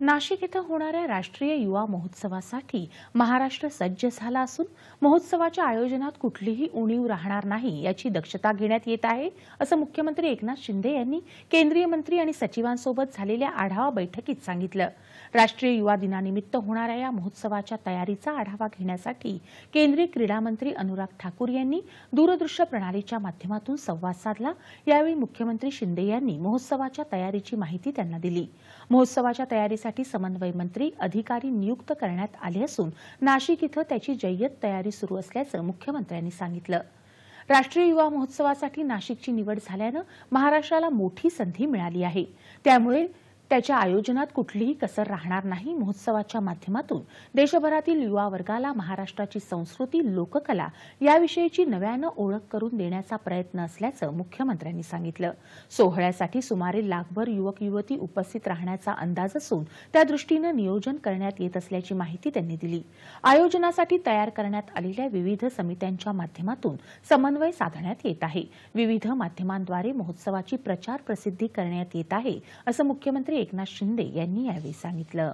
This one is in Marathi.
नाशिक इथं होणाऱ्या राष्ट्रीय युवा महोत्सवासाठी महाराष्ट्र सज्ज झाला असून महोत्सवाच्या आयोजनात कुठलीही उणीव राहणार नाही याची दक्षता घेण्यात येत आहे असं मुख्यमंत्री एकनाथ शिंदे यांनी केंद्रीय मंत्री आणि सचिवांसोबत झालेल्या आढावा बैठकीत सांगितलं. राष्ट्रीय युवा दिनानिमित्त होणाऱ्या या महोत्सवाच्या तयारीचा आढावा घेण्यासाठी केंद्रीय क्रीडा मंत्री अनुराग ठाकूर यांनी दूरदृश्य प्रणालीच्या माध्यमातून संवाद साधला. यावेळी मुख्यमंत्री शिंदे यांनी महोत्सवाच्या तयारीची माहिती त्यांना दिली. महोत्सवाच्या तयारीसाठी समन्वय मंत्री अधिकारी नियुक्त करण्यात आले असून नाशिक इथं त्याची जय्यत तयारी सुरू असल्याचं मुख्यमंत्र्यांनी सांगितलं. राष्ट्रीय युवा महोत्सवासाठी नाशिकची निवड झाल्यानं महाराष्ट्राला मोठी संधी मिळाली आहे. त्यामुळे त्याच्या आयोजनात कुठलीही कसर राहणार नाही. महोत्सवाच्या माध्यमातून देशभरातील युवा वर्गाला महाराष्ट्राची संस्कृती लोककला याविषयीची नव्यानं ओळख करून देण्याचा प्रयत्न असल्याचं मुख्यमंत्र्यांनी सांगितलं. सोहळ्यासाठी सुमारे लाखभर युवक युवती उपस्थित राहण्याचा अंदाज असून त्यादृष्टीनं नियोजन करण्यात येत असल्याची माहिती त्यांनी दिली. आयोजनासाठी तयार करण्यात आलेल्या विविध समित्यांच्या माध्यमातून समन्वय साधण्यात येत आहे. विविध माध्यमांद्वारे महोत्सवाची प्रचार प्रसिद्धी करण्यात येत आहे असं मुख्यमंत्री एकनाथ शिंदे यांनी यावेळी सांगितलं.